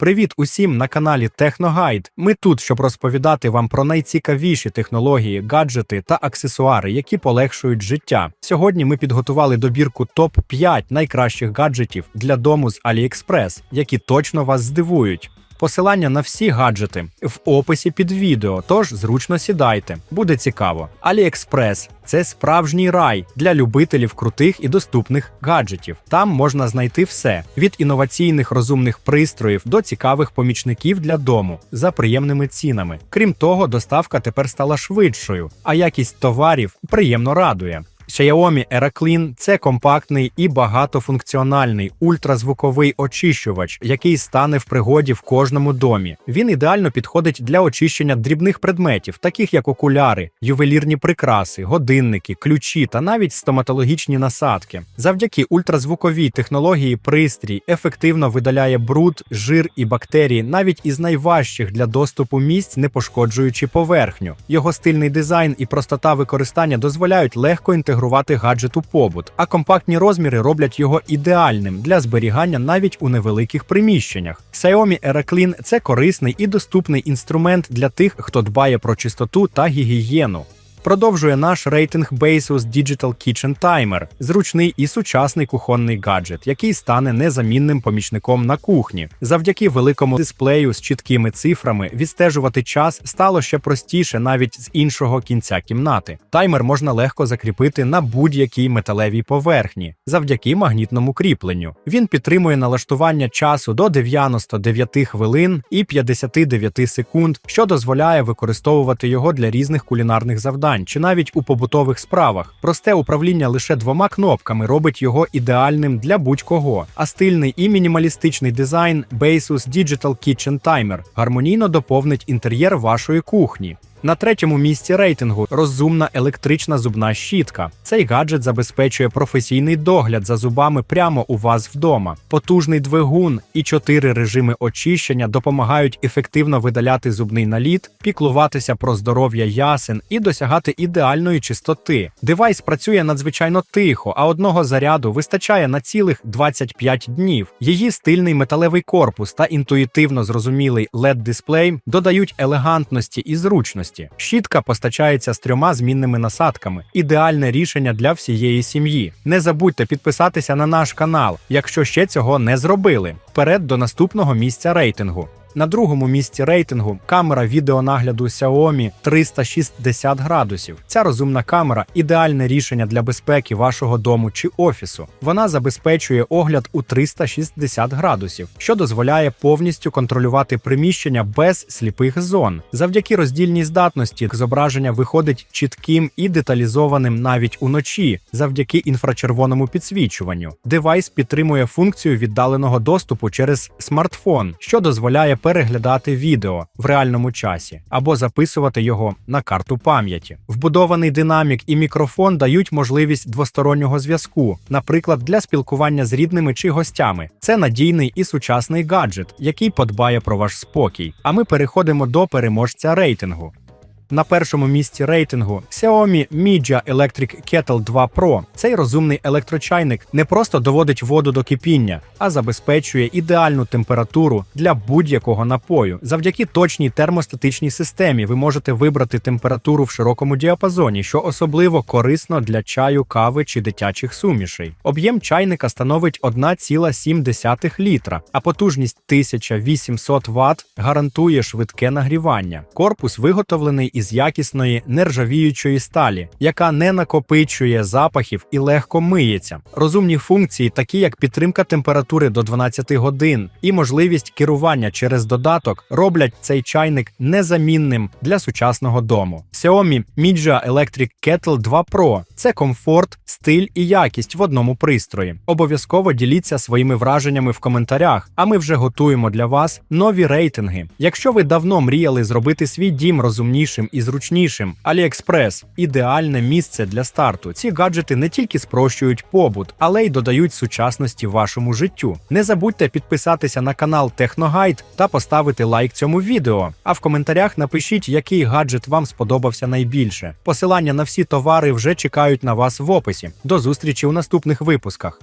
Привіт усім на каналі Техногайд. Ми тут, щоб розповідати вам про найцікавіші технології, гаджети та аксесуари, які полегшують життя. Сьогодні ми підготували добірку топ 5 найкращих гаджетів для дому з AliExpress, які точно вас здивують. Посилання на всі гаджети в описі під відео, тож зручно сідайте. Буде цікаво. AliExpress – це справжній рай для любителів крутих і доступних гаджетів. Там можна знайти все: від інноваційних розумних пристроїв до цікавих помічників для дому за приємними цінами. Крім того, доставка тепер стала швидшою, а якість товарів приємно радує. Xiaomi Era це компактний і багатофункціональний ультразвуковий очищувач, який стане в пригоді в кожному домі. Він ідеально підходить для очищення дрібних предметів, таких як окуляри, ювелірні прикраси, годинники, ключі та навіть стоматологічні насадки. Завдяки ультразвуковій технології пристрій ефективно видаляє бруд, жир і бактерії навіть із найважчих для доступу місць, не пошкоджуючи поверхню. Його стильний дизайн і простота використання дозволяють легко інтегрувати гаджет у побут, а компактні розміри роблять його ідеальним для зберігання навіть у невеликих приміщеннях. Xiaomi Era це корисний і доступний інструмент для тих, хто дбає про чистоту та гігієну. Продовжує наш рейтинг Basus Digital Kitchen Timer – зручний і сучасний кухонний гаджет, який стане незамінним помічником на кухні. Завдяки великому дисплею з чіткими цифрами відстежувати час стало ще простіше навіть з іншого кінця кімнати. Таймер можна легко закріпити на будь-якій металевій поверхні завдяки магнітному кріпленню. Він підтримує налаштування часу до 99 хвилин і 59 секунд, що дозволяє використовувати його для різних кулінарних завдань чи навіть у побутових справах. Просте управління лише двома кнопками робить його ідеальним для будь-кого. А стильний і мінімалістичний дизайн Basus Digital Kitchen Timer гармонійно доповнить інтер'єр вашої кухні. На третьому місці рейтингу розумна електрична зубна щітка. Цей гаджет забезпечує професійний догляд за зубами прямо у вас вдома. Потужний двигун і чотири режими очищення допомагають ефективно видаляти зубний наліт, піклуватися про здоров'я ясен і досягати ідеальної чистоти. Девайс працює надзвичайно тихо, а одного заряду вистачає на цілих 25 днів. Її стильний металевий корпус та інтуїтивно зрозумілий led дисплей додають елегантності і зручності. Щітка постачається з трьома змінними насадками. Ідеальне рішення для всієї сім'ї. Не забудьте підписатися на наш канал, якщо ще цього не зробили. Вперед до наступного місця рейтингу. На другому місці рейтингу камера відеонагляду Xiaomi 360 градусів. Ця розумна камера ідеальне рішення для безпеки вашого дому чи офісу. Вона забезпечує огляд у 360 градусів, що дозволяє повністю контролювати приміщення без сліпих зон. Завдяки роздільній здатності зображення виходить чітким і деталізованим навіть уночі, завдяки інфрачервоному підсвічуванню. Девайс підтримує функцію віддаленого доступу через смартфон, що дозволяє переглядати відео в реальному часі або записувати його на карту пам'яті. Вбудований динамік і мікрофон дають можливість двостороннього зв'язку, наприклад, для спілкування з рідними чи гостями. Це надійний і сучасний гаджет, який подбає про ваш спокій. А ми переходимо до переможця рейтингу. На першому місці рейтингу Xiaomi Mijia Electric Kettle 2 Pro. Цей розумний електрочайник не просто доводить воду до кипіння, а забезпечує ідеальну температуру для будь-якого напою. Завдяки точній термостатичній системі ви можете вибрати температуру в широкому діапазоні, що особливо корисно для чаю, кави чи дитячих сумішей. Об'єм чайника становить 1,7 літра, а потужність 1800 Вт гарантує швидке нагрівання. Корпус виготовлений із якісної нержавіючої сталі, яка не накопичує запахів і легко миється. Розумні функції, такі як підтримка температури до 12 годин і можливість керування через додаток, роблять цей чайник незамінним для сучасного дому. Xiaomi Mijia Electric Kettle 2 Pro – це комфорт, стиль і якість в одному пристрої. Обов'язково діліться своїми враженнями в коментарях, а ми вже готуємо для вас нові рейтинги. Якщо ви давно мріяли зробити свій дім розумнішим і зручнішим, AliExpress – ідеальне місце для старту. Ці гаджети не тільки спрощують побут, але й додають сучасності вашому життю. Не забудьте підписатися на канал Техногайд та поставити лайк цьому відео. А в коментарях напишіть, який гаджет вам сподобався найбільше. Посилання на всі товари вже чекають на вас в описі. До зустрічі у наступних випусках.